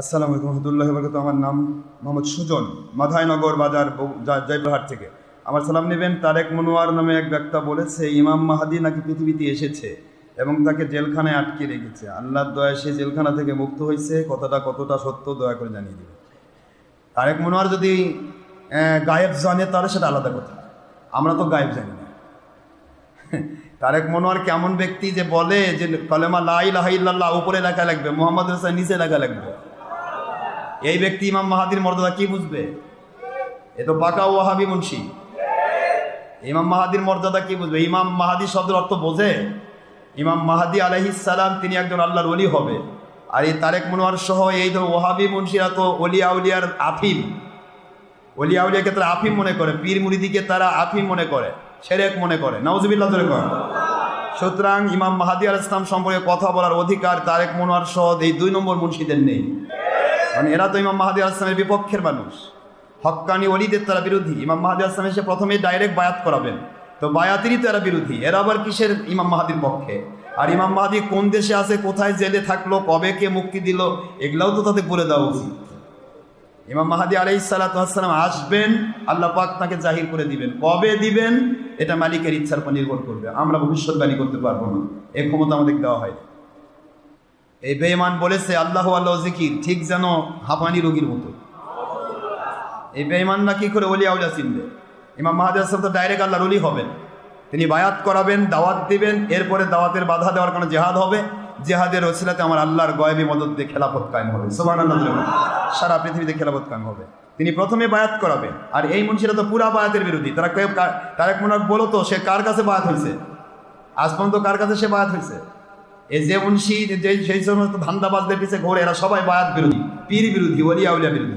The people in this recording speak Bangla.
আসসালামু আলাইকুম রহমতুল্লাহ বরকত আমার নাম মোহাম্মদ সুজন, মাধাইনগর বাজার জয়পুরহাট থেকে। আমার সালাম নেবেন তারেক মনোয়ার নামে এক ব্যক্তি বলেছে, ইমাম মাহাদি নাকি পৃথিবীতে এসেছে এবং তাকে জেলখানায় আটকে রেখেছে। আল্লাহর দয়া সে জেলখানা থেকে মুক্ত হয়েছে। কথাটা কতটা সত্য দয়া করে জানিয়ে দিবে তারেক মনোয়ার যদি গায়েব জানে তাহলে সেটা আলাদা কথা। আমরা তো গায়েব জানি না। তারেক মনোয়ার কেমন ব্যক্তি যে বলে যে কলেমা লাই লাহাইল্লাহ উপরে লেখা লাগবে, মোহাম্মদ হোসেন নিচে লেখা লাগবে। এই ব্যক্তি ইমাম মাহাদির মর্যাদা কি বুঝবে? এ তো পাকা ওয়াহাবি মুন্সি। ইমাম মাহাদির মর্যাদা কি বুঝবে? ইমাম মাহাদি শব্দের অর্থ বোঝে? ইমাম মাহাদি সালাম তিনি একজন আল্লাহর অলি হবে। আর এই তারেক মনোয়ার সহ এই তো ওহাবি মুন্সিরা তো অলিয়া উলিয়ার আফিম। অলিয়া উলিয়াকে তারা আফিম মনে করে, পীর মুরিদিকে তারা আফিম মনে করে, সেরেক মনে করে। নাউজুবিল্লাহ ধরে কর সুতরাং ইমাম মাহাদি আল ইসলাম সম্পর্কে কথা বলার অধিকার তারেক মনোয়ার সহ এই দুই নম্বর মুন্সিদের নেই। মানে এরা তো ইমাম মাহাদি আসলামের বিপক্ষের মানুষ। হক্কানি অলিদের তারা বিরোধী। ইমাম মাহাদি আসলাম এসে প্রথমে ডাইরেক্ট বায়াত করাবেন। তো বায়াতেরই এরা বিরোধী। এরা আবার কিসের ইমাম মাহাদির পক্ষে? আর ইমাম মাহাদি কোন দেশে আছে, কোথায় জেলে থাকল, কবে কে মুক্তি দিল, এগুলাও তো তাদের বলে দেওয়া উচিত। ইমাম মাহাদি আলাই সালাতাম আসবেন, আল্লাহ পাক তাকে জাহির করে দিবেন। কবে দিবেন, এটা মালিকের ইচ্ছার উপর নির্ভর করবে। আমরা ভবিষ্যৎবাণী করতে পারব না। এই ক্ষমতা আমাদের দেওয়া হয় এই বেঈমান বলেছে, আল্লাহ আল্লাহ জিকির, ঠিক যেন হাঁপানি রোগীর মতো। এই বেঈমানরা কি করে অলিয়া উলিয়া চিনবে? ইমাম মাহাদি আসলাম তো ডাইরেক্ট আল্লাহর অলি হবেন। তিনি বায়াত করাবেন, দাওয়াত দিবেন, এরপরে দাওয়াতের বাধা দেওয়ার কোনো জেহাদ হবে। জেহাদের ওসিলাতে আমার আল্লাহর গয়েবী মদত দিয়ে খেলাফত কায়েম হবে। সোমান সারা পৃথিবীতে খেলাফত কায়েম হবে। তিনি প্রথমে বায়াত করাবেন। আর এই মনীষীরা তো পুরা বায়াতের বিরোধী। তারা কেউ তারা এক মনে বলো তো, সে কার কাছে বায়াত হয়েছে? আজ পর্যন্ত কার কাছে সে বায়াত হয়েছে? এই যে মুন্সি সেই সমস্ত ধান্দাবাজদের পিছিয়ে ঘোরে, এরা সবাই বায়াত বিরোধী, পীর বিরোধী অলিয়া উলিয়া বিরোধী।